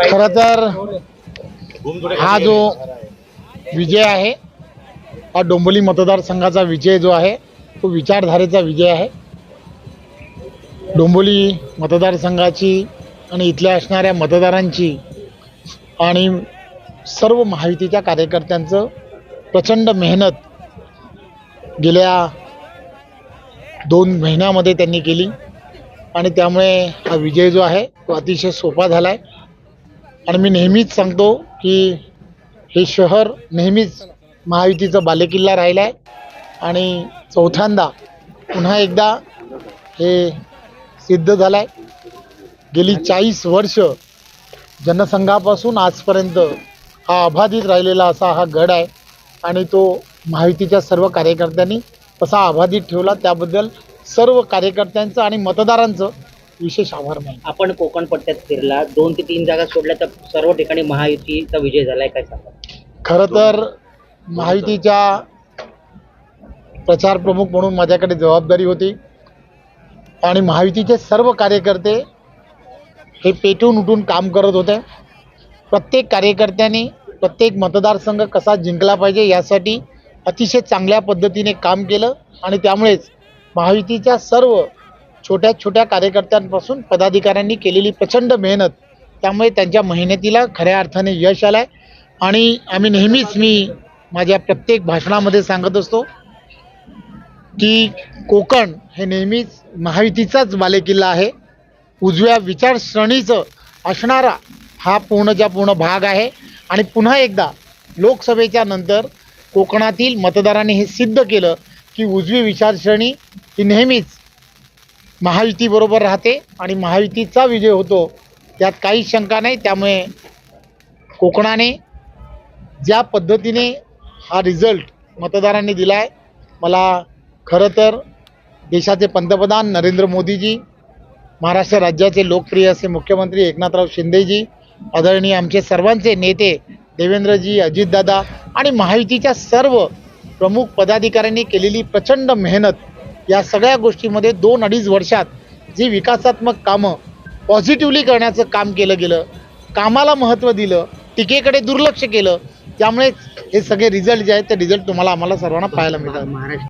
खर तर हा जो विजय आहे हा डोंबोली मतदारसंघाचा विजय जो आहे तो विचारधारेचा विजय आहे. डोंबोली मतदारसंघाची आणि इथल्या असणाऱ्या मतदारांची आणि सर्व महायुतीच्या कार्यकर्त्यांचं प्रचंड मेहनत गेल्या दोन महिन्यामध्ये त्यांनी केली. आणि त्यामुळे हा विजय जो आहे तो अतिशय सोपा झाला आहे आणि मी नेहमीच सांगतो की हे शहर नेहमीच महायुतीचा बालेकिल्ला राहिला आहे आणि चौथ्यांदा पुन्हा एकदा हे सिद्ध झालं आहे गेली चाळीस वर्ष जनसंघापासून आजपर्यंत हा अबाधित राहिलेला असा हा गड आहे. आणि तो महायुतीच्या सर्व कार्यकर्त्यांनी तसा अबाधित ठेवला. त्याबद्दल सर्व कार्यकर्त्यांचं आणि मतदारांचं विशेष आभार मानतो. आपण कोकण पट्ट्यात फिरला दोन ते तीन जागा सोडल्या तर सर्व ठिकाणी महायुतीचा विजय झालाय काय सांगा खरं तर महायुतीच्या प्रचार प्रमुख म्हणून माझ्याकडे जबाबदारी होती. आणि महायुतीचे सर्व कार्यकर्ते हे पेटून उठून काम करत होते. प्रत्येक कार्यकर्त्यांनी प्रत्येक मतदारसंघ कसा जिंकला पाहिजे यासाठी अतिशय चांगल्या पद्धतीने काम केलं. आणि त्यामुळेच महायुतीच्या सर्व छोट्या छोट्या कार्यकर्त्यांपासून पदाधिकाऱ्यांनी केलेली प्रचंड मेहनत. त्यामुळे त्यांच्या मेहनतीला खऱ्या अर्थाने यश आलं आहे आणि आम्ही नेहमीच मी माझ्या प्रत्येक भाषणामध्ये सांगत असतो की कोकण हे नेहमीच महायुतीचाच बालेकिल्ला आहे. उजव्या विचारसरणीचं असणारा हा पूर्णच्या पूर्ण भाग आहे. आणि पुन्हा एकदा लोकसभेच्या नंतर कोकणातील मतदारांनी हे सिद्ध केलं की उजवी विचारसरणी ही नेहमीच महायुतीबरोबर राहते आणि महायुतीचा विजय होतो त्यात काही शंका नाही. त्यामुळे कोकणाने ज्या पद्धतीने हा रिझल्ट मतदारांनी दिला आहे मला खरं तर देशाचे पंतप्रधान नरेंद्र मोदीजी महाराष्ट्र राज्याचे लोकप्रिय असे मुख्यमंत्री एकनाथराव शिंदेजी आदरणीय आमचे सर्वांचे नेते देवेंद्रजी अजितदादा आणि महायुतीच्या सर्व प्रमुख पदाधिकाऱ्यांनी केलेली प्रचंड मेहनत या सगळ्या गोष्टीमध्ये दोन अडीच वर्षात जी विकासात्मक कामं पॉझिटिव्हली करण्याचं काम केलं गेलं कामाला महत्त्व दिलं टीकेकडे दुर्लक्ष केलं त्यामुळे हे सगळे रिझल्ट जे आहेत ते रिझल्ट तुम्हाला आम्हाला सर्वांना पाहायला मिळतात. महाराष्ट्र